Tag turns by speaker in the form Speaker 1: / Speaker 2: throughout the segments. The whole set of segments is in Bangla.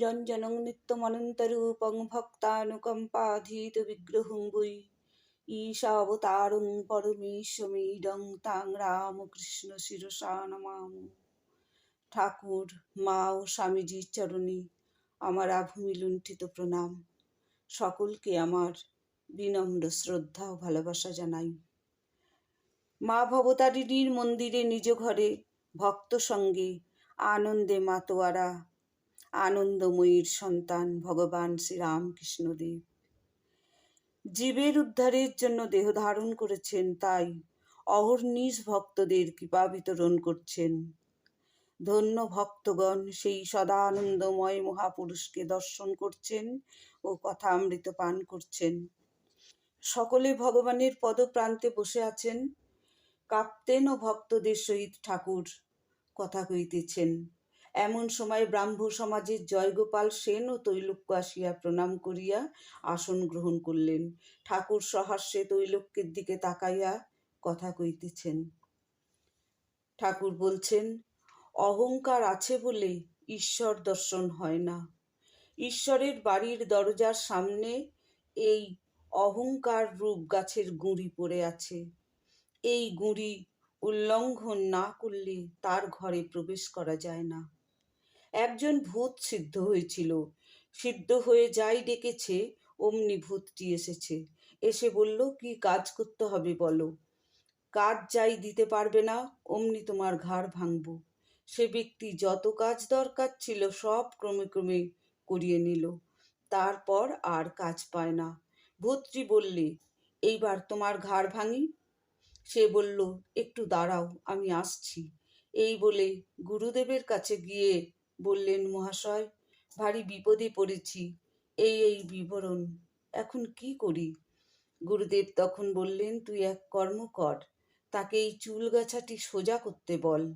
Speaker 1: নিরঞ্জনং নিত্যমনন্তরূপং ভক্তানুকম্পাধীত বিগ্রহং বৈ ঈশাবতারং পরমেশ্বমীডং তাং রামকৃষ্ণ শিরসা নমাম ঠাকুর মা ও স্বামীজির চরণে আমার আভূমি লুণ্ঠিত প্রণাম সকলকে আমার বিনম্র শ্রদ্ধা ও ভালোবাসা জানাই। মা ভবতারিণীর মন্দিরে, নিজ ঘরে ভক্ত সঙ্গে আনন্দে মাতোয়ারা আনন্দময়ীর সন্তান ভগবান শ্রীরামকৃষ্ণদেব। জীবের উদ্ধারের জন্য দেহ ধারণ করেছেন, তাই অহর্নিশ ভক্তদের কৃপা বিতরণ করছেন। ধন্য ভক্তগণ, সেই সদানন্দময় মহাপুরুষকে দর্শন করছেন ও কথা অমৃত পান করছেন। সকলে ভগবানের পদপ্রান্তে বসে আছেন। কাপ্তেন ও ভক্তদের সহিত ঠাকুর কথা কইতেছেন এমন সময় ব্রাহ্ম সমাজের জয়গোপাল সেন ও তৈলক্য আসিয়া প্রণাম করিয়া আসন গ্রহণ করলেন। ঠাকুর সহাস্যে তৈলক্যের দিকে তাকাইয়া কথা কইতেছেন। ঠাকুর বলছেন, অহংকার আছে বলে ঈশ্বর দর্শন হয় না। ঈশ্বরের বাড়ির দরজার সামনে এই অহংকার রূপ গাছের গুঁড়ি পড়ে আছে। এই গুঁড়ি উল্লঙ্ঘন না করলে তার ঘরে প্রবেশ করা যায় না। একজন ভূত সিদ্ধ হয়েছিল। সিদ্ধ হয়ে যাই ডেকেছে, অমনি ভূতটি এসেছে। এসে বলল, কি কাজ করতে হবে বলো। কাজ যাই দিতে পারবে না, অমনি তোমার ঘাড় ভাঙব। সে ব্যক্তি যত কাজ দরকার ছিল সব ক্রমে ক্রমে করিয়ে নিল। তারপর আর কাজ পায় না। ভূতটি বললে, এইবার তোমার ঘাড় ভাঙি? সে বলল, একটু দাঁড়াও, আমি আসছি। এই বলে গুরুদেবের কাছে গিয়ে বললেন, মহাশয়, ভারী বিপদে পড়েছি। এই এই বিবরণ, এখন কি করি? গুরুদেব তখন বললেন, তুই এক কর্ম কর, তাকে এই চুল গাছাটি সোজা করতে বল।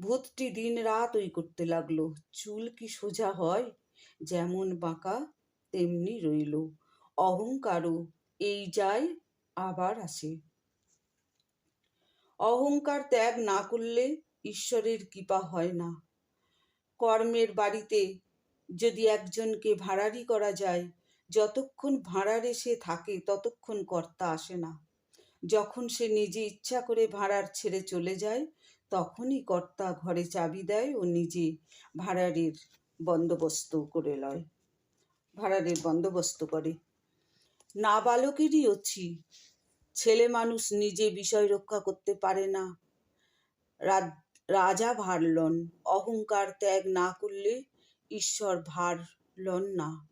Speaker 1: ভূতটি দিন রাত ওই করতে লাগল। চুল কি সোজা হয়? যেমন বাঁকা, তেমনি রইল। অহংকারও এই যায়, আবার আসে। অহংকার ত্যাগ না করলে ঈশ্বরের কৃপা হয় না। কর্মের বাড়িতে যদি একজনকে ভাড়ারি করা যায়, যতক্ষণ ভাড়ারে সে থাকে, ততক্ষণ কর্তা আসে না। যখন সে নিজে ইচ্ছা করে ভাড়ার ছেড়ে চলে যায়, তখনই কর্তা ঘরে চাবি দেয় ও নিজে ভাড়ারের বন্দোবস্ত করে লয়। ভাড়ারের বন্দোবস্ত করে। নাবালকেরই অছি। ছেলে মানুষ নিজে বিষয় রক্ষা করতে পারে না। রাজা ভারলন, অহংকার ত্যাগ না করলে ঈশ্বর ভারলন না।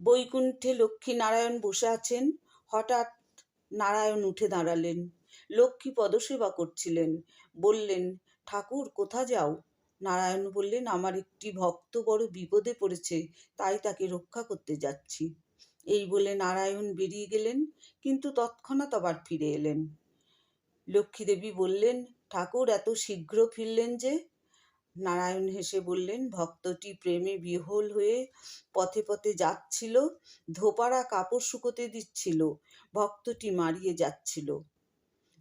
Speaker 1: বৈকুণ্ঠে লক্ষ্মী নারায়ণ বসে আছেন, হঠাৎ নারায়ণ উঠে দাঁড়ালেন। লক্ষ্মী পদসেবা করছিলেন, বললেন, ঠাকুর, কোথা যাও? নারায়ণ বললেন, আমার একটি ভক্ত বড় বিপদে পড়েছে, তাই তাকে রক্ষা করতে যাচ্ছি। এই বলে নারায়ণ বেরিয়ে গেলেন, কিন্তু তৎক্ষণাৎ আবার ফিরে এলেন। লক্ষ্মী দেবী বললেন ঠাকুর এত শীঘ্র ফিরলেন যে? নারায়ণ হেসে বললেন, ভক্তটি প্রেমে বিহ্বল হয়ে পথে পথে যাচ্ছিল ধোপারা কাপড় শুকোতে দিচ্ছিল, ভক্তটি মারিয়ে যাচ্ছিল।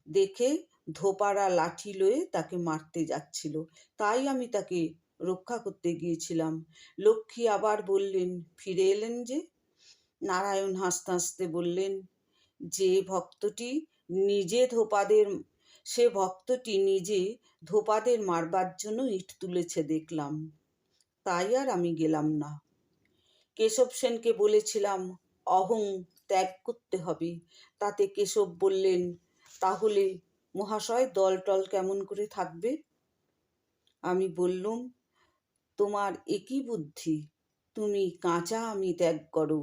Speaker 1: দেখে ধোপারা লাঠি লয়ে তাকে মারতে যাচ্ছিল। তাই আমি তাকে রক্ষা করতে গিয়েছিলাম। লক্ষ্মী আবার বললেন, ফিরে এলেন যে? নারায়ণ হাসতে হাসতে বললেন, যে ভক্তটি নিজে ধোপাদের সে ভক্তটি নিজে ধোপাদের মারবার জন্য ইট তুলেছে দেখলাম। তাই আর আমি গেলাম না। কেশব সেনকে বলেছিলাম, অহং ত্যাগ করতে হবে। তাতে কেশব বললেন, তাহলে মহাশয় দল টল কেমন করে থাকবে? আমি বললুম, তোমার একই বুদ্ধি, তুমি কাঁচা আমি ত্যাগ করো।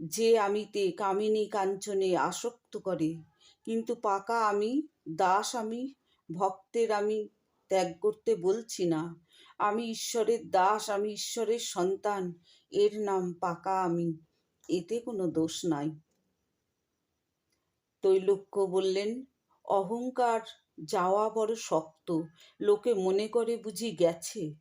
Speaker 1: যে আমিতে কামিনী কাঞ্চনে আসক্ত করে কিন্তু পাকা আমি, দাস আমি, ভক্তের আমি ত্যাগ করতে বলছি না। আমি ঈশ্বরের দাস, আমি ঈশ্বরের সন্তান, এর নাম পাকা আমি, এতে কোনো দোষ নাই। তৈলক্য বললেন, অহংকার যাওয়া বড় শক্ত, লোকে মনে করে বুঝি গেছে।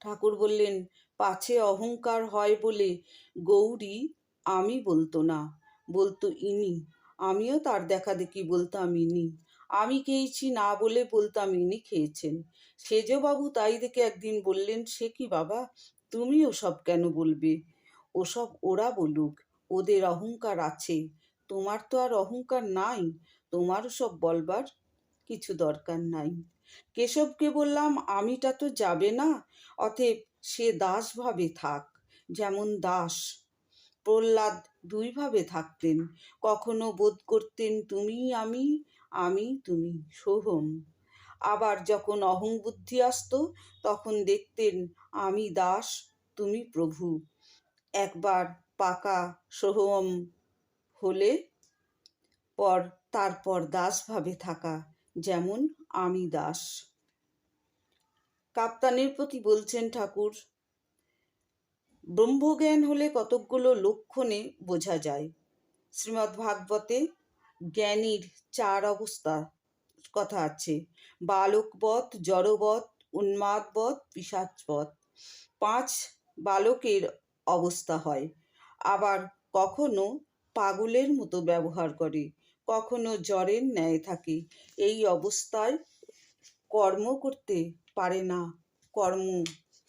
Speaker 1: ঠাকুর বললেন, পাছে অহংকার হয় বলে গৌরী আমি বলতো না, বলতো ইনি। আমিও তার দেখা দেখি বলতাম ইনি আমি খেয়েছি না বলে বলতাম ইনি খেয়েছেন। সেজবাবু তাই দেখে একদিন বললেন, সে কি বাবা? তুমি ওসব কেন বলবে? ওসব ওরা বলুক, ওদের অহংকার আছে। তোমার তো আর অহংকার নাই, তোমারও সব বলবার কিছু দরকার নাই। কেশবকে বললাম, আমিটা তো যাবে না, অতএব সে দাসভাবে থাক, যেমন দাস। প্রহ্লাদ দুইভাবে থাকতেন। কখনো বোধ করতেন, তুমি, আমি আমি, তুমি, সোহম। আবার যখন অহং বুদ্ধি আসতো, তখন দেখতেন, আমি দাস, তুমি প্রভু। একবার পাকা সোহম হলে পর, তারপর দাসভাবে থাকা, যেমন, আমি দাস। কাপ্তানের প্রতি বলছেন ঠাকুর ব্রহ্মজ্ঞান হলে কতকগুলো লক্ষণে বোঝা যায়। শ্রীমদ্ ভাগবতে জ্ঞানীর চার অবস্থা কথা আছে। বালকবধ জড়বধ উন্মাদবধ পিসাচবধ পাঁচ বালকের অবস্থা হয়। আবার কখনো পাগলের মতো ব্যবহার করে, কখনো জ্বরের ন্যায় থাকে। এই অবস্থায় কর্ম করতে পারে না, কর্ম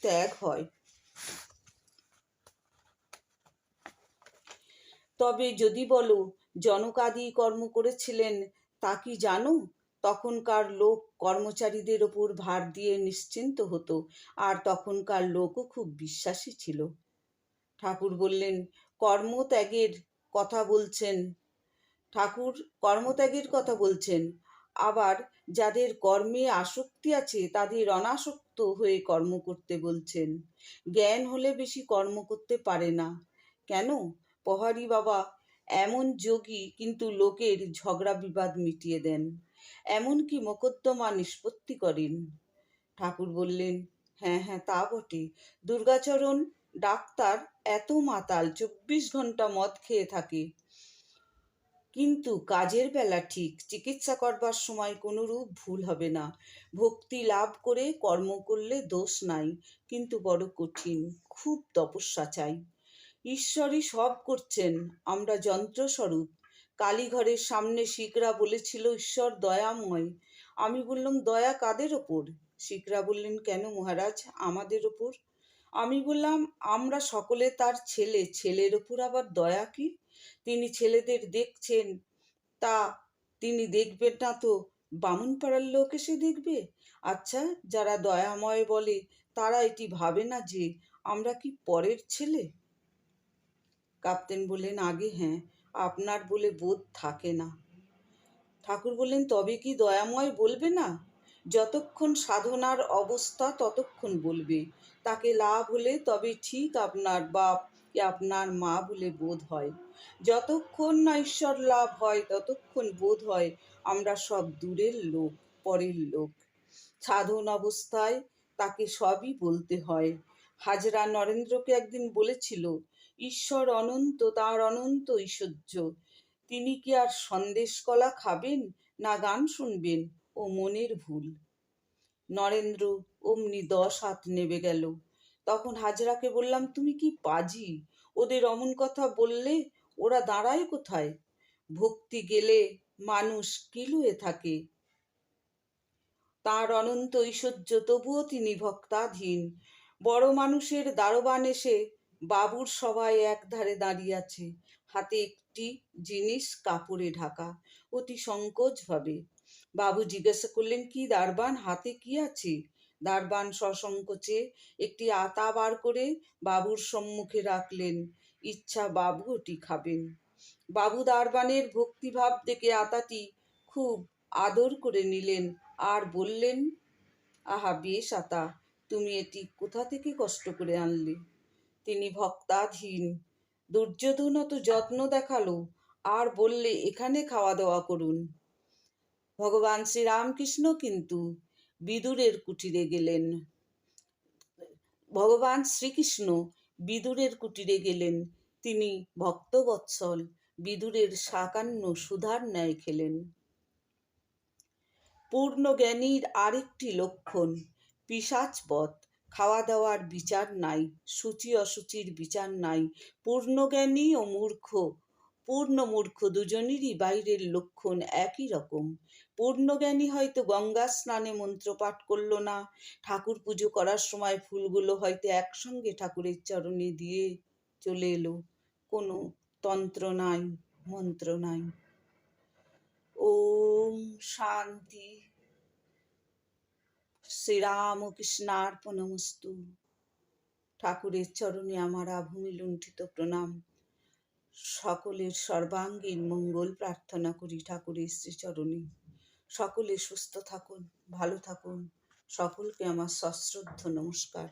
Speaker 1: ত্যাগ হয়। তবে যদি বলো জনকাদি কর্ম করেছিলেন, তা কি জানো? তখনকার লোক কর্মচারীদের ওপর ভার দিয়ে নিশ্চিন্ত হতো, আর তখনকার লোকও খুব বিশ্বাসী ছিল। ঠাকুর বললেন, কর্মত্যাগের কথা বলছেন। ঠাকুর কর্মত্যাগের কথা বলছেন, আবার যাদের কর্মে আসক্তি আছে, তাদের অনাসক্ত হয়ে কর্ম করতে বলছেন। জ্ঞান হলে বেশি কর্ম করতে পারে না। কেন? পহারি বাবা, এমন যোগী কিন্তু লোকের ঝগড়া বিবাদ মিটিয়ে দেন। এমনকি মোকদ্দমা নিষ্পত্তি করেন। ঠাকুর বললেন হ্যাঁ হ্যাঁ তা বটে। দুর্গাচরণ, ডাক্তার এত মাতাল, চব্বিশ ঘণ্টা মদ খেয়ে থাকে। কিন্তু কাজের বেলা ঠিক চিকিৎসা করবার সময় কোনোরূপ ভুল হবে না। ভক্তি লাভ করে কর্ম করলে দোষ নাই, কিন্তু বড় কঠিন, খুব তপস্যা চাই। ঈশ্বরই সব করছেন, আমরা যন্ত্রস্বরূপ। কালীঘরের সামনে শিখরা বলেছিল, ঈশ্বর দয়াময়। আমি বললাম, দয়া কাদের ওপর? শিখরা বললেন, কেন মহারাজ, আমাদের ওপর? আমি বললাম, আমরা সকলে তার ছেলে, ছেলের ওপর আবার দয়া কি? তিনি ছেলেদের দেখছেন, তা তিনি দেখবেন না তো বামুন পাড়ার লোক এসে দেখবে? আচ্ছা যারা দয়াময় বলে, তারা এটি ভাবে না যে, আমরা কি পরের ছেলে? কাপ্তেন বললেন, আগে হ্যাঁ আপনার বলে বোধ থাকে না। ঠাকুর বললেন, তবে কি দয়াময় বলবে না? যতক্ষণ সাধনার অবস্থা ততক্ষণ বলবে। তাকে লাভ হলে তবে ঠিক আপনার বাপ আপনার মা বলে বোধ হয়। যতক্ষণ না ঈশ্বর লাভ হয়, ততক্ষণ বোধ হয় আমরা সব দূরের লোক, পরের লোক। সাধন অবস্থায় তাকে সবই বলতে হয়। হাজরা নরেন্দ্রকে একদিন বলেছিল ঈশ্বর অনন্ত, তার অনন্ত ঐশ্বর্য। তিনি কি আর সন্দেশ কলা খাবেন না গান শুনবেন? ও মনের ভুল। নরেন্দ্র অমনি দশ হাত নেবে গেল। তখন হাজরাকে বললাম, তুমি কি পাজি? ওদের অমন কথা বললে ওরা দাঁড়ায় কোথায়? ভক্তি গেলে মানুষ কিলুয়ে থাকে? তার অনন্ত ঐশ্বর্য তবুও তিনি ভক্তাধীন। বড় মানুষের দারোবান এসে বাবুর সবাই একধারে দাঁড়িয়ে আছে। হাতে একটি জিনিস কাপড়ে ঢাকা। অতি সংকোচ ভাবে। বাবু জিজ্ঞাসা করলেন, কি দারবান? হাতে কি আছে? দারবান সসংকোচে একটি আতা বার করে বাবুর সম্মুখে রাখলেন। ইচ্ছা, বাবু, ওটি খাবেন। বাবু দারবানের ভক্তিভাব দেখে আতাটি খুব আদর করে নিলেন। আর বললেন, আহা, বেশ আতা, তুমি এটি কোথা থেকে কষ্ট করে আনলে? তিনি ভক্তাধীন। দুর্যোধন তো যত্ন দেখাল, আর বললে এখানে খাওয়া দাওয়া করুন। ভগবান শ্রীরামকৃষ্ণ কিন্তু বিদুরের কুটিরে গেলেন। ভগবান শ্রীকৃষ্ণ বিদুরের কুটিরে গেলেন। তিনি ভক্তবৎসল বিদুরের সাকান্ন সুধার ন্যায় খেলেন। পূর্ণ জ্ঞানীর আরেকটি লক্ষণ পিসাচবধ খাওয়া দাওয়ার বিচার নাই সূচি অসুচির বিচার নাই, পূর্ণজ্ঞানী ও মূর্খ, পূর্ণ মূর্খ দুজনেরই বাইরের লক্ষণ একই রকম। পূর্ণজ্ঞানী হয়তো গঙ্গা স্নানে মন্ত্র পাঠ করল না, ঠাকুর পুজো করার সময় ফুলগুলো হয়তো একসঙ্গে ঠাকুরের চরণে দিয়ে চলে এলো। কোনো তন্ত্র নাই, মন্ত্র নাই। ওম শান্তি। শ্রীরামকৃষ্ণার্পণমস্তু। ঠাকুরের চরণে আমার আভূমি লুণ্ঠিত প্রণাম। সকলের সর্বাঙ্গীন মঙ্গল প্রার্থনা করি ঠাকুরের শ্রীচরণে। সকলে সুস্থ থাকুন, ভালো থাকুন। সকলকে আমার সশ্রদ্ধ নমস্কার।